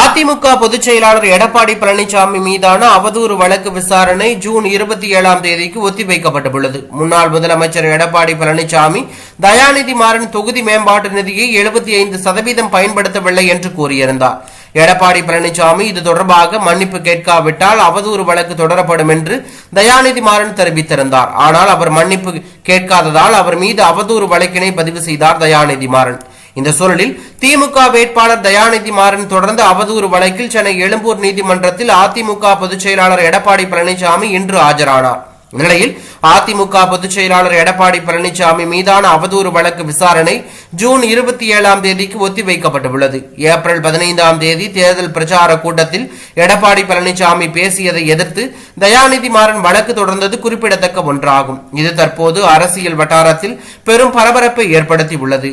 அதிமுக பொதுச் செயலாளர் எடப்பாடி பழனிசாமி மீதான அவதூறு வழக்கு விசாரணை ஜூன் இருபத்தி ஏழாம் தேதிக்கு ஒத்திவைக்கப்பட்டுள்ளது. முன்னாள் முதலமைச்சர் எடப்பாடி பழனிசாமி தயாநிதி மாறன் தொகுதி மேம்பாட்டு நிதியை எழுபத்தி ஐந்து சதவீதம் பயன்படுத்தவில்லை என்று கூறியிருந்தார். எடப்பாடி பழனிசாமி இது தொடர்பாக மன்னிப்பு கேட்காவிட்டால் அவதூறு வழக்கு தொடரப்படும் என்று தயாநிதி மாறன் தெரிவித்திருந்தார். ஆனால் அவர் மன்னிப்பு கேட்காததால் அவர் மீது அவதூறு வழக்கினை பதிவு செய்தார் தயாநிதி மாறன். இந்த சூழலில் திமுக வேட்பாளர் தயாநிதி மாறன் தொடர்ந்து அவதூறு வழக்கில் சென்னை எழும்பூர் நீதிமன்றத்தில் அதிமுக பொதுச் செயலாளர் எடப்பாடி பழனிசாமி இன்று ஆஜரானார். இந்நிலையில் அதிமுக பொதுச் செயலாளர் எடப்பாடி பழனிசாமி மீதான அவதூறு வழக்கு விசாரணை ஜூன் இருபத்தி ஏழாம் தேதிக்கு ஒத்திவைக்கப்பட்டுள்ளது. ஏப்ரல் பதினைந்தாம் தேதி தேர்தல் பிரச்சார கூட்டத்தில் எடப்பாடி பழனிசாமி பேசியதை எதிர்த்து தயாநிதி மாறன் வழக்கு தொடர்ந்தது குறிப்பிடத்தக்க ஒன்றாகும். இது தற்போது அரசியல் வட்டாரத்தில் பெரும் பரபரப்பை ஏற்படுத்தியுள்ளது.